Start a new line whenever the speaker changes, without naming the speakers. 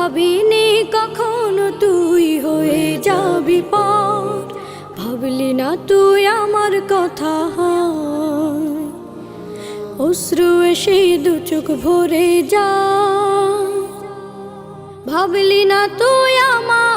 ভাবিনি কখনো তুই হয়ে যাবি পার ভাবলি না তুই আমার কথা অশ্রু এসে দু চোখ ভরে যা ভাবলি না তুই আমার